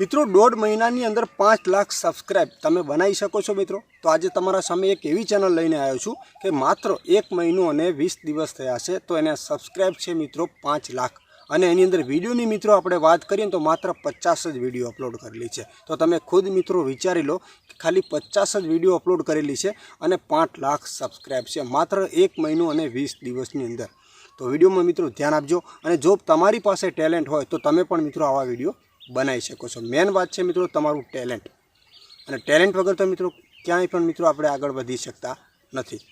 મિત્રો, દોઢ મહિનાની અંદર પાંચ લાખ સબસ્ક્રાઇબ તમે બનાવી શકો છો મિત્રો. તો આજે તમારા સામે એક એવી ચેનલ લઈને આવ્યો છું કે માત્ર એક મહિનો અને વીસ દિવસ થયા છે, તો એને સબસ્ક્રાઇબ છે મિત્રો પાંચ લાખ. અને એની અંદર વિડીયોની મિત્રો આપણે વાત કરીએ તો માત્ર પચાસ જ વીડિયો અપલોડ કરેલી છે. તો તમે ખુદ મિત્રો વિચારી લો કે ખાલી પચાસ જ વીડિયો અપલોડ કરેલી છે અને પાંચ લાખ સબસ્ક્રાઇબ છે માત્ર એક મહિનો અને વીસ દિવસની અંદર. તો વિડીયોમાં મિત્રો ધ્યાન આપજો અને જો તમારી પાસે ટેલેન્ટ હોય તો તમે પણ મિત્રો આવા વીડિયો બનાવી શકો છો. મેન વાત છે મિત્રો તમારું ટેલેન્ટ અને ટેલેન્ટ વગર તો મિત્રો ક્યાંય પણ મિત્રો આપણે આગળ વધી શકતા નથી.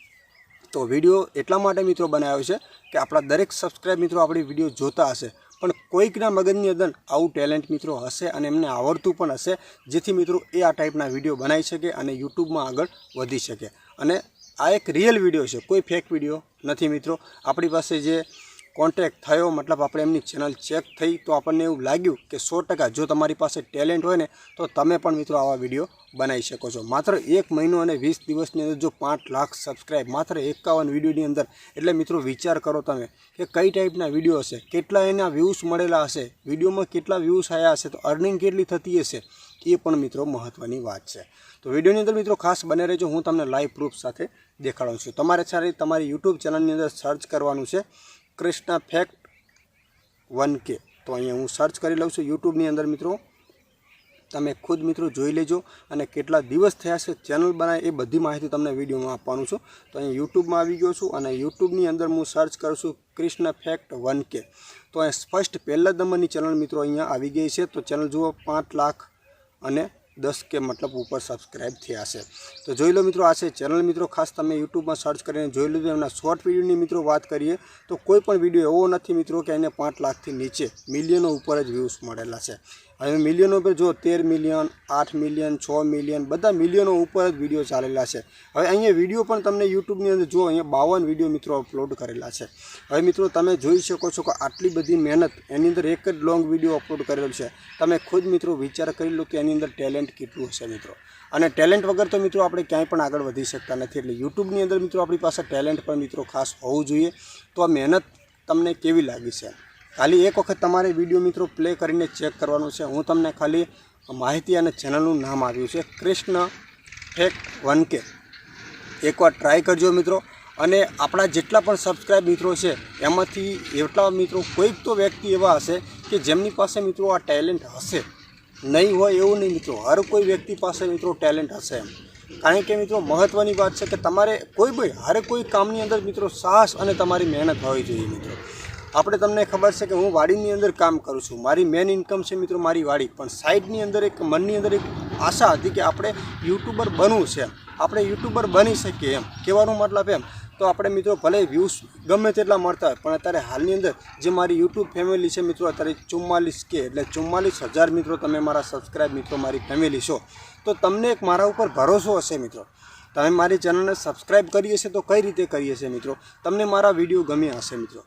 તો વીડિયો એટલા માટે મિત્રો બનાવ્યો છે કે આપણા દરેક સબસ્ક્રાઇબ મિત્રો આપણી વીડિયો જોતા હશે. પણ કોઈકના મગજની અંદર આવું ટેલેન્ટ મિત્રો હશે અને એમને આવડતું પણ હશે, જેથી મિત્રો એ આ ટાઈપના વીડિયો બનાવી શકે અને યુટ્યુબમાં આગળ વધી શકે. અને આ એક રિયલ વીડિયો છે. કોઈ ફેક વીડિયો નથી મિત્રો. આપણી પાસે જે કોન્ટેક્ટ થયો, મતલબ આપણે એમની ચેનલ ચેક થઈ, તો આપણને એવું લાગ્યું કે સો ટકા જો તમારી પાસે ટેલેન્ટ હોય ને, તો તમે પણ મિત્રો આવા વીડિયો બનાવી શકો છો. માત્ર એક મહિનો અને વીસ દિવસની અંદર જો પાંચ લાખ સબસ્ક્રાઈબ માત્ર એકાવન વિડીયોની અંદર. એટલે મિત્રો વિચાર કરો તમે કે કઈ ટાઈપના વીડિયો હશે, કેટલા એના વ્યૂઝ મળેલા હશે, વિડીયોમાં કેટલા વ્યૂઝ આવ્યા હશે, તો અર્નિંગ કેટલી થતી હશે, એ પણ મિત્રો મહત્ત્વની વાત છે. તો વિડીયોની અંદર મિત્રો ખાસ બને રહેજો, હું તમને લાઈવ પ્રૂફ સાથે દેખાડું છું. તમારે સારી તમારી યુટ્યુબ ચેનલની અંદર સર્ચ કરવાનું છે. કૃષ્ણ ફેક્ટ વન કે. તો અહીંયા હું સર્ચ કરી લઉં છું યુટ્યુબની અંદર મિત્રો. તમે ખુદ મિત્રો જોઈ લેજો અને કેટલા દિવસ થયા છે ચેનલ બનાવે એ બધી માહિતી તમને વિડીયોમાં આપવાનું છું. તો અહીં યુટ્યુબમાં આવી ગયો છું અને યુટ્યુબની અંદર હું સર્ચ કરું છું કૃષ્ણ ફેક્ટ વન કે. તો અહીં સ્પષ્ટ પહેલા નંબરની ચેનલ મિત્રો અહીંયા આવી ગઈ છે. તો ચેનલ જુઓ પાંચ લાખ અને દસ કે મતલબ ઉપર સબસ્ક્રાઇબ થયા છે તો જોઈ લો મિત્રો, આ છે ચેનલ મિત્રો. ખાસ તમે યુટ્યુબમાં સર્ચ કરીને જોઈ લો એમના શોર્ટ વિડીયોની મિત્રો વાત કરીએ, તો કોઈ પણ વીડિયો એવો નથી મિત્રો કે એને પાંચ લાખથી નીચે મિલિયનો ઉપર જ વ્યૂઝ મળેલા છે. હવે મિલિયનો પર જો તેર મિલિયન, આઠ મિલિયન, છ મિલિયન બધા મિલિયનો ઉપર જ વીડિયો ચાલેલા છે. હવે અહીંયા વીડિયો પણ તમને યુટ્યુબની અંદર જો અહીંયા બાવન વીડિયો મિત્રો અપલોડ કરેલા છે. હવે મિત્રો તમે જોઈ શકો છો કે આટલી બધી મહેનત, એની અંદર એક જ લોંગ વીડિયો અપલોડ કરેલો છે. તમે ખુદ મિત્રો વિચાર કરી લો કે એની અંદર ટેલેન્ટ કેટલું હશે મિત્રો. અને ટેલેન્ટ વગર તો મિત્રો આપણે ક્યાંય પણ આગળ વધી શકતા નથી. એટલે યુટ્યુબની અંદર મિત્રો આપણી પાસે ટેલેન્ટ પણ મિત્રો ખાસ હોવું જોઈએ. તો આ મહેનત તમને કેવી લાગી છે? ખાલી એક વખત તમારે વીડિયો મિત્રો પ્લે કરીને ચેક કરવાનું છે. હું તમને ખાલી માહિતી અને ચેનલનું નામ આપ્યું છે. કૃષ્ણ ફેક વન કે. એકવાર ટ્રાય કરજો મિત્રો. અને આપણા જેટલા પણ સબસ્ક્રાઇબ મિત્રો છે, એમાંથી એટલા મિત્રો કોઈક તો વ્યક્તિ એવા હશે કે જેમની પાસે મિત્રો આ ટેલેન્ટ હશે. નહીં હોય એવું નહીં મિત્રો. હર કોઈ વ્યક્તિ પાસે મિત્રો ટેલેન્ટ હશે એમ. કારણ કે મિત્રો મહત્ત્વની વાત છે કે તમારે કોઈ બી, હર કોઈ કામની અંદર મિત્રો સાહસ અને તમારી મહેનત હોવી જોઈએ મિત્રો. આપણે તમને ખબર છે કે હું વાડીની અંદર કામ કરું છું. મારી મેન ઇન્કમ છે મિત્રો મારી વાડી. પણ સાઈડની અંદર એક, મનની અંદર એક આશા હતી કે આપણે યુટ્યુબર બનવું છે એમ. આપણે યુટ્યુબર બની શકીએ એમ. કહેવાનો મતલબ એમ. તો આપણે મિત્રો ભલે વ્યૂઝ ગમે તેટલા મળતા હોય, પણ અત્યારે હાલની અંદર જે મારી યુટ્યુબ ફેમિલી છે મિત્રો, અત્યારે ચુમ્માલીસ કે એટલે ચુમ્માલીસ હજાર મિત્રો તમે મારા સબસ્ક્રાઈબ મિત્રો મારી ફેમિલી છો. તો તમને એક મારા ઉપર ભરોસો હશે મિત્રો. તમે મારી ચેનલને સબસ્ક્રાઈબ કરી હશે તો કઈ રીતે કરી હશે મિત્રો? તમને મારા વીડિયો ગમ્યા હશે મિત્રો.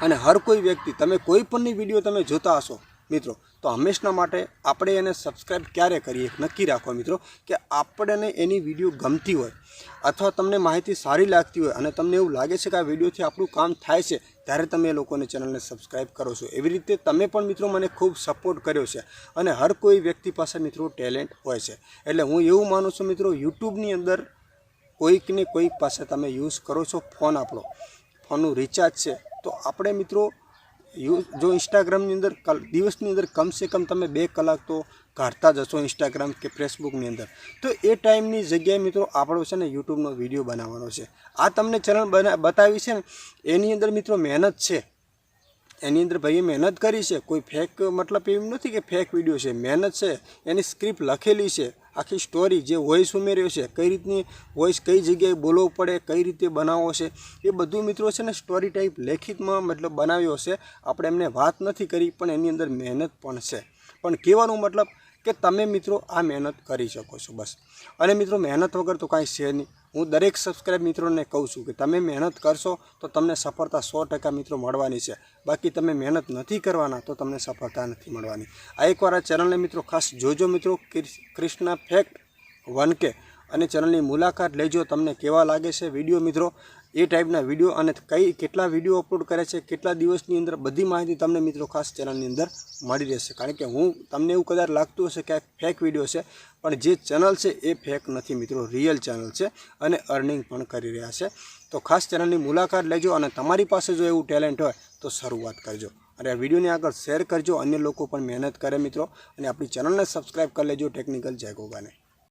અને હર કોઈ વ્યક્તિ, તમે કોઈ પણની વીડિયો તમે જોતા હશો, મિત્રો, તો હંમેશના માટે આપણે એને સબસ્ક્રાઈબ ક્યારે કરીએ નક્કી રાખો મિત્રો, કે આપણને એની વીડિયો ગમતી હોય અથવા તમને માહિતી સારી લાગતી હોય અને તમને એવું લાગે છે કે આ વિડીયોથી આપણું કામ થાય છે, ત્યારે તમે એ લોકોને ચેનલને સબસ્ક્રાઈબ કરો છો. એવી રીતે તમે પણ મિત્રો મને ખૂબ સપોર્ટ કર્યો છે અને હર કોઈ વ્યક્તિ પાસે મિત્રો ટેલેન્ટ હોય છે. એટલે હું એવું માનું છું મિત્રો, યુટ્યુબની અંદર કોઈકને કોઈક પાસે તમે યુઝ કરો છો, ફોન આપણો. ફોનનું રિચાર્જ છે. તો આપણે મિત્રો જો ઇન્સ્ટાગ્રામની અંદર દિવસની અંદર કમસે કમ તમે બે કલાક તો કાઢતા જ હશો ઇન્સ્ટાગ્રામ કે ફેસબુકની અંદર. તો એ ટાઈમની જગ્યાએ મિત્રો આપણો છે ને યુટ્યુબનો વીડિયો બનાવવાનો છે. આ તમને ચેનલ બતાવી છે ને, એની અંદર મિત્રો મહેનત છે. એની અંદર ભાઈએ મહેનત કરી છે. કોઈ ફેક મતલબ એવું નથી કે ફેક વીડિયો છે. મહેનત છે. એની સ્ક્રિપ્ટ લખેલી છે. આખી સ્ટોરી જે વોઇસ ઉમેર્યો છે, કઈ રીતની વોઇસ કઈ જગ્યાએ બોલવો પડે, કઈ રીતે બનાવવો છે, એ બધું મિત્રો છે ને સ્ટોરી ટાઈપ લેખિતમાં મતલબ બનાવ્યો છે. આપણે એમને વાત નથી કરી, પણ એની અંદર મહેનત પણ છે. પણ કહેવાનો મતલબ કે તમે મિત્રો આ મહેનત કરી શકો છો બસ. અને મિત્રો મહેનત વગર તો કાંઈ છે નહીં. હું દરેક સબસ્ક્રાઈબ મિત્રોને કહું છું કે તમે મહેનત કરશો તો તમને સફળતા સો ટકા મિત્રો મળવાની છે. બાકી તમે મહેનત નથી કરવાના તો તમને સફળતા નથી મળવાની. આ એકવાર આ ચેનલને મિત્રો ખાસ જોજો મિત્રો ક્રિષ્ના ફેક્ટ વન કે અને ચેનલની મુલાકાત લેજો, તમને કેવા લાગે છે વીડિયો મિત્રો. એ ટાઈપના વીડિયો અને કઈ કેટલા વીડિયો અપલોડ કરે છે, કેટલા દિવસની અંદર બધી માહિતી તમને મિત્રો ખાસ ચેનલની અંદર મળી રહેશે. કારણ કે હું તમને એવું કદાચ લાગતું હશે કે ફેક વીડિયો છે, પણ જે ચેનલ છે એ ફેક નથી મિત્રો રિયલ ચેનલ છે અને અર્નિંગ પણ કરી રહ્યા છે. તો ખાસ ચેનલની મુલાકાત લેજો અને તમારી પાસે જો એવું ટેલેન્ટ હોય તો શરૂઆત કરજો. અને આ વિડીયોને આગળ શેર કરજો, અન્ય લોકો પણ મહેનત કરે મિત્રો. અને આપણી ચેનલને સબસ્ક્રાઈબ કરી લેજો ટેકનિકલ જય ગોગાને.